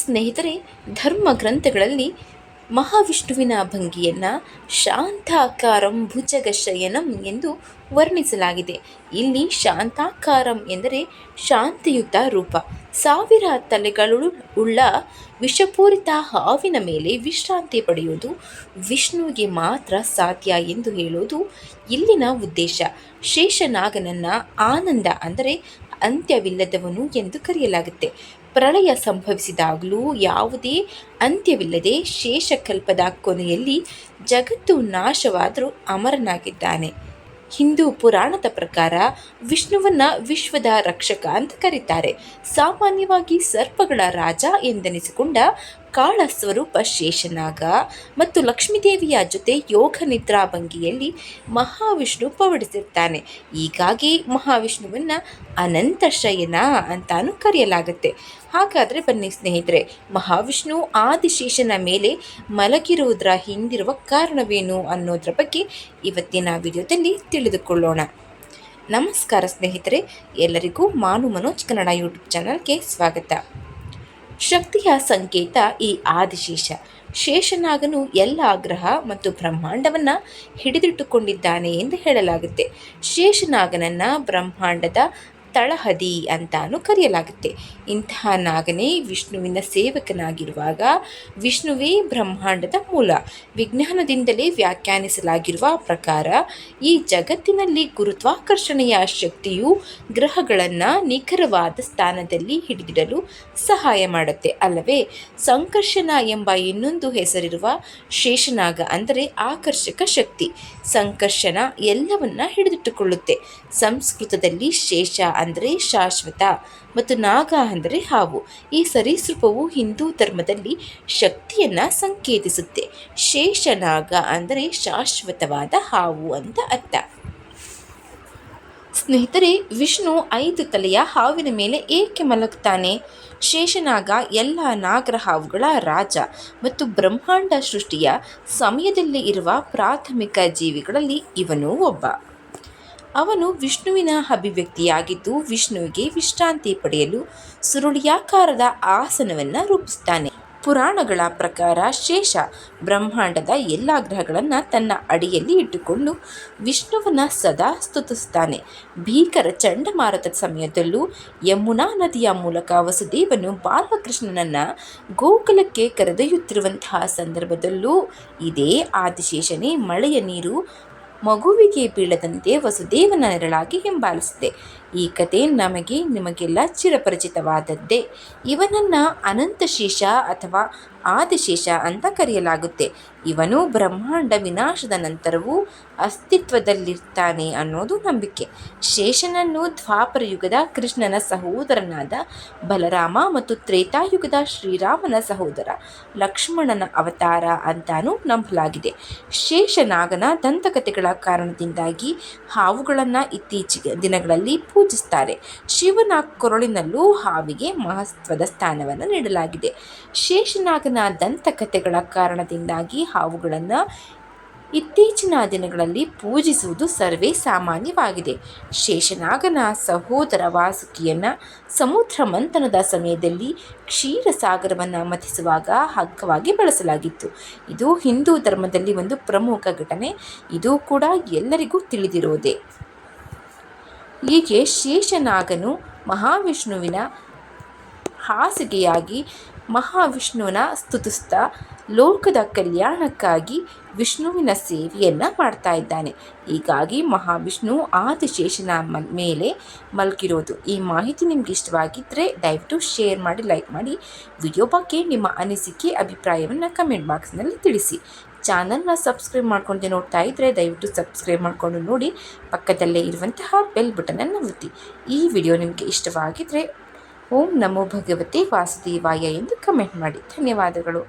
ಸ್ನೇಹಿತರೆ ಧರ್ಮ ಗ್ರಂಥಗಳಲ್ಲಿ ಮಹಾವಿಷ್ಣುವಿನ ಭಂಗಿಯನ್ನು ಶಾಂತಾಕಾರಂ ಭುಜಗಶಯನಂ ಎಂದು ವರ್ಣಿಸಲಾಗಿದೆ. ಇಲ್ಲಿ ಶಾಂತಾಕಾರಂ ಎಂದರೆ ಶಾಂತಿಯುತ ರೂಪ. ಸಾವಿರ ತಲೆಗಳು ಉಳ್ಳ ವಿಷಪೂರಿತ ಹಾವಿನ ಮೇಲೆ ವಿಶ್ರಾಂತಿ ಪಡೆಯುವುದು ವಿಷ್ಣುವಿಗೆ ಮಾತ್ರ ಸಾಧ್ಯ ಎಂದು ಹೇಳುವುದು ಇಲ್ಲಿನ ಉದ್ದೇಶ. ಶೇಷನಾಗನನ್ನ ಆನಂದ ಅಂದರೆ ಅಂತ್ಯವಿಲ್ಲದವನು ಎಂದು ಕರೆಯಲಾಗುತ್ತೆ. ಪ್ರಳಯ ಸಂಭವಿಸಿದಾಗಲೂ ಯಾವುದೇ ಅಂತ್ಯವಿಲ್ಲದೆ ಶೇಷಕಲ್ಪದ ಕೊನೆಯಲ್ಲಿ ಜಗತ್ತು ನಾಶವಾದರೂ ಅಮರನಾಗಿದ್ದಾನೆ. ಹಿಂದೂ ಪುರಾಣದ ಪ್ರಕಾರ ವಿಷ್ಣುವನ್ನ ವಿಶ್ವದ ರಕ್ಷಕ ಅಂತ ಕರೀತಾರೆ. ಸಾಮಾನ್ಯವಾಗಿ ಸರ್ಪಗಳ ರಾಜ ಎಂದೆನಿಸಿಕೊಂಡ ಕಾಳ ಸ್ವರೂಪ ಶೇಷನಾಗ ಮತ್ತು ಲಕ್ಷ್ಮೀದೇವಿಯ ಜೊತೆ ಯೋಗ ನಿದ್ರಾ ಭಂಗಿಯಲ್ಲಿ ಮಹಾವಿಷ್ಣು ಪವಡಿಸಿರ್ತಾನೆ. ಹೀಗಾಗಿ ಮಹಾವಿಷ್ಣುವನ್ನ ಅನಂತ ಶಯನ ಅಂತಾನು ಕರೆಯಲಾಗುತ್ತೆ. ಹಾಗಾದರೆ ಬನ್ನಿ ಸ್ನೇಹಿತರೆ, ಮಹಾವಿಷ್ಣು ಆದಿಶೇಷನ ಮೇಲೆ ಮಲಗಿರುವುದರ ಹಿಂದಿರುವ ಕಾರಣವೇನು ಅನ್ನೋದ್ರ ಬಗ್ಗೆ ಇವತ್ತಿನ ವಿಡಿಯೋದಲ್ಲಿ ತಿಳಿದುಕೊಳ್ಳೋಣ. ನಮಸ್ಕಾರ ಸ್ನೇಹಿತರೆ, ಎಲ್ಲರಿಗೂ ಮಾನು ಮನೋಜ್ ಕನ್ನಡ ಯೂಟ್ಯೂಬ್ ಚಾನಲ್ಗೆ ಸ್ವಾಗತ. ಶಕ್ತಿಯ ಸಂಕೇತ ಈ ಆದಿಶೇಷ. ಶೇಷನಾಗನು ಎಲ್ಲ ಗ್ರಹ ಮತ್ತು ಬ್ರಹ್ಮಾಂಡವನ್ನು ಹಿಡಿದಿಟ್ಟುಕೊಂಡಿದ್ದಾನೆ ಎಂದು ಹೇಳಲಾಗುತ್ತೆ. ಶೇಷನಾಗನನ್ನ ಬ್ರಹ್ಮಾಂಡದ ತಳಹದಿ ಅಂತಾನು ಕರೆಯಲಾಗುತ್ತೆ. ಇಂತಹ ನಾಗನೇ ವಿಷ್ಣುವಿನ ಸೇವಕನಾಗಿರುವಾಗ ವಿಷ್ಣುವೇ ಬ್ರಹ್ಮಾಂಡದ ಮೂಲ. ವಿಜ್ಞಾನದಿಂದಲೇ ವ್ಯಾಖ್ಯಾನಿಸಲಾಗಿರುವ ಪ್ರಕಾರ ಈ ಜಗತ್ತಿನಲ್ಲಿ ಗುರುತ್ವಾಕರ್ಷಣೆಯ ಶಕ್ತಿಯು ಗ್ರಹಗಳನ್ನು ನಿಖರವಾದ ಸ್ಥಾನದಲ್ಲಿ ಹಿಡಿದಿಡಲು ಸಹಾಯ ಮಾಡುತ್ತೆ. ಅಲ್ಲವೇ, ಸಂಕರ್ಷಣ ಎಂಬ ಇನ್ನೊಂದು ಹೆಸರಿರುವ ಶೇಷನಾಗ ಅಂದರೆ ಆಕರ್ಷಕ ಶಕ್ತಿ. ಸಂಕರ್ಷಣ ಎಲ್ಲವನ್ನ ಹಿಡಿದಿಟ್ಟುಕೊಳ್ಳುತ್ತೆ. ಸಂಸ್ಕೃತದಲ್ಲಿ ಶೇಷ ಅಂದರೆ ಶಾಶ್ವತ ಮತ್ತು ನಾಗ ಅಂದರೆ ಹಾವು. ಈ ಸರೀಸೃಪವು ಹಿಂದೂ ಧರ್ಮದಲ್ಲಿ ಶಕ್ತಿಯನ್ನು ಸಂಕೇತಿಸುತ್ತೆ. ಶೇಷನಾಗ ಅಂದರೆ ಶಾಶ್ವತವಾದ ಹಾವು ಅಂತ ಅರ್ಥ. ಸ್ನೇಹಿತರೆ, ವಿಷ್ಣು ಐದು ತಲೆಯ ಹಾವಿನ ಮೇಲೆ ಏಕೆ ಮಲಗ್ತಾನೆ? ಶೇಷನಾಗ ಎಲ್ಲ ನಾಗರ ಹಾವುಗಳ ರಾಜ ಮತ್ತು ಬ್ರಹ್ಮಾಂಡ ಸೃಷ್ಟಿಯ ಸಮಯದಲ್ಲಿ ಇರುವ ಪ್ರಾಥಮಿಕ ಜೀವಿಗಳಲ್ಲಿ ಇವನು ಒಬ್ಬ. ಅವನು ವಿಷ್ಣುವಿನ ಅಭಿವ್ಯಕ್ತಿಯಾಗಿದ್ದು ವಿಷ್ಣುವಿಗೆ ವಿಶ್ರಾಂತಿ ಪಡೆಯಲು ಸುರುಳಿಯಾಕಾರದ ಆಸನವನ್ನು ರೂಪಿಸುತ್ತಾನೆ. ಪುರಾಣಗಳ ಪ್ರಕಾರ ಶೇಷ ಬ್ರಹ್ಮಾಂಡದ ಎಲ್ಲ ಗ್ರಹಗಳನ್ನು ತನ್ನ ಅಡಿಯಲ್ಲಿ ಇಟ್ಟುಕೊಂಡು ವಿಷ್ಣುವನ್ನ ಸದಾ ಸ್ತುತಿಸುತ್ತಾನೆ. ಭೀಕರ ಚಂಡಮಾರುತದ ಸಮಯದಲ್ಲೂ ಯಮುನಾ ನದಿಯ ಮೂಲಕ ವಸುದೇವನು ಬಾಲಕೃಷ್ಣನನ್ನು ಗೋಕುಲಕ್ಕೆ ಕರೆದೊಯ್ಯುತ್ತಿರುವಂತಹ ಸಂದರ್ಭದಲ್ಲೂ ಇದೇ ಆದಿಶೇಷನೇ ಮಳೆಯ ನೀರು ಮಗುವಿಗೆ ಬೀಳದಂತೆ ವಸುದೇವನ ನೆರಳಾಗಿ ಹಿಂಬಾಲಿಸಿದೆ. ಈ ಕತೆ ನಮಗೆ ನಿಮಗೆಲ್ಲ ಚಿರಪರಿಚಿತವಾದದ್ದೇ. ಇವನನ್ನು ಅನಂತಶೇಷ ಅಥವಾ ಆದಿಶೇಷ ಅಂತ ಕರೆಯಲಾಗುತ್ತೆ. ಇವನು ಬ್ರಹ್ಮಾಂಡ ವಿನಾಶದ ನಂತರವೂ ಅಸ್ತಿತ್ವದಲ್ಲಿರ್ತಾನೆ ಅನ್ನೋದು ನಂಬಿಕೆ. ಶೇಷನನ್ನು ದ್ವಾಪರ ಯುಗದ ಕೃಷ್ಣನ ಸಹೋದರನಾದ ಬಲರಾಮ ಮತ್ತು ತ್ರೇತಾಯುಗದ ಶ್ರೀರಾಮನ ಸಹೋದರ ಲಕ್ಷ್ಮಣನ ಅವತಾರ ಅಂತಾನೂ ನಂಬಲಾಗಿದೆ. ಶೇಷನಾಗನ ದಂತಕಥೆಗಳ ಕಾರಣದಿಂದಾಗಿ ಹಾವುಗಳನ್ನು ಇತ್ತೀಚೆಗೆ ದಿನಗಳಲ್ಲಿ ಪೂಜಿಸ್ತಾರೆ ಶಿವನ ಕೊರಳಿನಲ್ಲೂ ಹಾವಿಗೆ ಮಹತ್ವದ ಸ್ಥಾನವನ್ನು ನೀಡಲಾಗಿದೆ. ಶೇಷನಾಗನ ದಂತಕಥೆಗಳ ಕಾರಣದಿಂದಾಗಿ ಹಾವುಗಳನ್ನು ಇತ್ತೀಚಿನ ದಿನಗಳಲ್ಲಿ ಪೂಜಿಸುವುದು ಸರ್ವೇ ಸಾಮಾನ್ಯವಾಗಿದೆ. ಶೇಷನಾಗನ ಸಹೋದರ ವಾಸುಕಿಯನ್ನು ಸಮುದ್ರ ಮಂಥನದ ಸಮಯದಲ್ಲಿ ಕ್ಷೀರಸಾಗರವನ್ನು ಮಥಿಸುವಾಗ ಹಗ್ಗವಾಗಿ ಬಳಸಲಾಗಿತ್ತು. ಇದು ಹಿಂದೂ ಧರ್ಮದಲ್ಲಿ ಒಂದು ಪ್ರಮುಖ ಘಟನೆ. ಇದು ಕೂಡ ಎಲ್ಲರಿಗೂ ತಿಳಿದಿರುವುದೇ. ಹೀಗೆ ಶೇಷನಾಗನು ಮಹಾವಿಷ್ಣುವಿನ ಹಾಸಿಗೆಯಾಗಿ ಮಹಾವಿಷ್ಣುವಿನ ಸ್ತುತಿಸ್ತಾ ಲೋಕದ ಕಲ್ಯಾಣಕ್ಕಾಗಿ ವಿಷ್ಣುವಿನ ಸೇವೆಯನ್ನು ಮಾಡ್ತಾ ಇದ್ದಾನೆ. ಹೀಗಾಗಿ ಮಹಾವಿಷ್ಣು ಆದಿಶೇಷನ ಮೇಲೆ ಮಲಗಿರೋದು. ಈ ಮಾಹಿತಿ ನಿಮ್ಗೆ ಇಷ್ಟವಾಗಿದ್ದರೆ ದಯವಿಟ್ಟು ಶೇರ್ ಮಾಡಿ, ಲೈಕ್ ಮಾಡಿ. ವಿಡಿಯೋ ಬಗ್ಗೆ ನಿಮ್ಮ ಅನಿಸಿಕೆ, ಅಭಿಪ್ರಾಯವನ್ನು ಕಮೆಂಟ್ ಬಾಕ್ಸ್ನಲ್ಲಿ ತಿಳಿಸಿ. ಚಾನಲ್ನ ಸಬ್ಸ್ಕ್ರೈಬ್ ಮಾಡ್ಕೊಂಡು ನೋಡ್ತಾ ಇದ್ದರೆ ದಯವಿಟ್ಟು ಸಬ್ಸ್ಕ್ರೈಬ್ ಮಾಡಿಕೊಂಡು ನೋಡಿ, ಪಕ್ಕದಲ್ಲೇ ಇರುವಂತಹ ಬೆಲ್ ಬಟನನ್ನು ಒತ್ತಿ ಈ ವಿಡಿಯೋ ನಿಮಗೆ ಇಷ್ಟವಾಗಿದ್ದರೆ ಓಂ ನಮೋ ಭಗವತಿ ವಾಸುದೇವಾಯ ಎಂದು ಕಮೆಂಟ್ ಮಾಡಿ. ಧನ್ಯವಾದಗಳು.